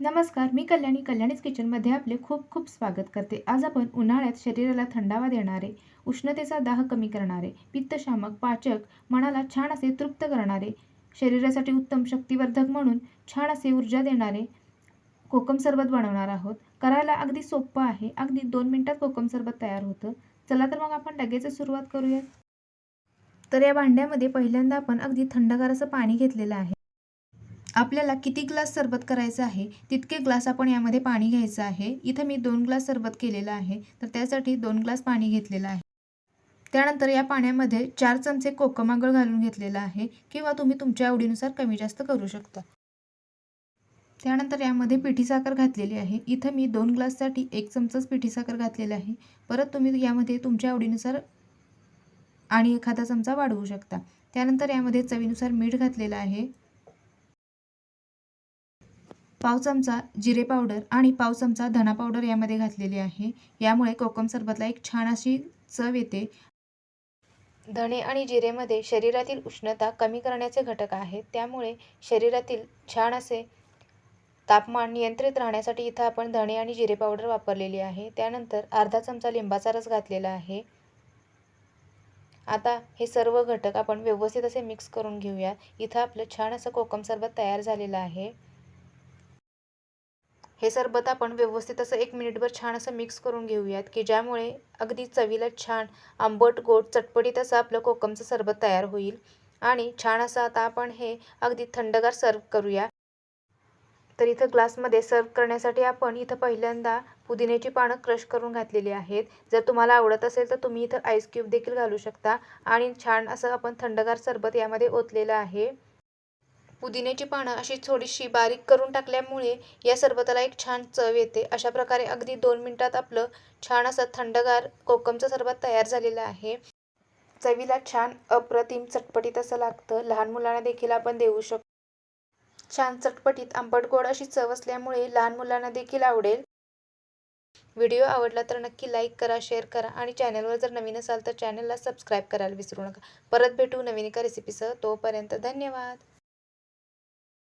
नमस्कार मी कल्याणी कल्याणीच किचनमध्ये आपले खूप खूप स्वागत करते. आज आपण उन्हाळ्यात शरीराला थंडावा देणारे उष्णतेचा दाह कमी करणारे पित्तशामक पाचक मनाला छान असे तृप्त करणारे शरीरासाठी उत्तम शक्तिवर्धक म्हणून छान असे ऊर्जा देणारे कोकम सरबत बनवणार आहोत. करायला अगदी सोपं आहे. अगदी दोन मिनटात कोकम सरबत तयार होतं. चला तर मग आपण लगेच सुरुवात करूयात. तर या भांड्यामध्ये पहिल्यांदा आपण अगदी थंडगार असं पाणी घेतलेलं आहे. आपल्याला किती ग्लास सरबत करायचं आहे तितके ग्लास आपण यामध्ये पाणी घ्यायचं आहे. इथं मी दोन ग्लास सरबत केलेलं आहे तर त्यासाठी दोन ग्लास पाणी घेतलेलं आहे. त्यानंतर या पाण्यामध्ये चार चमचे कोकमागळ घालून घेतलेला आहे किंवा तुम्ही तुमच्या आवडीनुसार कमी जास्त करू शकता. त्यानंतर यामध्ये पिठी साखर घातलेली आहे. इथं मी दोन ग्लाससाठी एक चमचाच पिठी साखर घातलेला आहे. परत तुम्ही यामध्ये तुमच्या आवडीनुसार आणि एखादा चमचा वाढवू शकता. त्यानंतर यामध्ये चवीनुसार मीठ घातलेलं आहे. पाव चमचा जिरे पावडर आणि पाव चमचा धना पावडर यामध्ये घातलेली आहे. यामुळे कोकम सरबतला एक छान अशी चव येते. धणे आणि जिरेमध्ये शरीरातील उष्णता कमी करण्याचे घटक आहेत. त्यामुळे शरीरातील छान असे तापमान नियंत्रित राहण्यासाठी इथं आपण धणे आणि जिरे पावडर वापरलेली आहे. त्यानंतर अर्धा चमचा लिंबाचा रस घातलेला आहे. आता हे सर्व घटक आपण व्यवस्थित असे मिक्स करून घेऊया. इथं आपलं छान असं कोकम सरबत तयार झालेलं आहे. हे सरबत आपण व्यवस्थित असं एक मिनिटभर छान असं मिक्स करून घेऊयात की ज्यामुळे अगदी चवीला छान आंबट गोड चटपटीत असं आपलं कोकमचं सरबत तयार होईल. आणि छान असं आता आपण हे अगदी थंडगार सर्व करूया. तर इथं ग्लासमध्ये सर्व करण्यासाठी आपण इथं पहिल्यांदा पुदिन्याची पानं क्रश करून घातलेली आहेत. जर तुम्हाला आवडत असेल तर तुम्ही इथं आईस क्यूब देखील घालू शकता. आणि छान असं आपण थंडगार सरबत यामध्ये ओतलेलं आहे. पुदिन्याची पानं अशी थोडीशी बारीक करून टाकल्यामुळे या सरबताला एक छान चव येते. अशा प्रकारे अगदी दोन मिनटात आपलं छान असं थंडगार कोकमचं सरबत तयार झालेलं आहे. चवीला छान अप्रतिम चटपटीत असं लागतं. लहान मुलांना देखील आपण देऊ शकतो छान चटपटीत आंबट गोड अशी चव असल्यामुळे लहान मुलांना देखील आवडेल. व्हिडिओ आवडला तर नक्की लाईक करा शेअर करा आणि चॅनलवर जर नवीन असाल तर चॅनलला सबस्क्राईब करायला विसरू नका. परत भेटू नवीन एका रेसिपीसह तोपर्यंत धन्यवाद.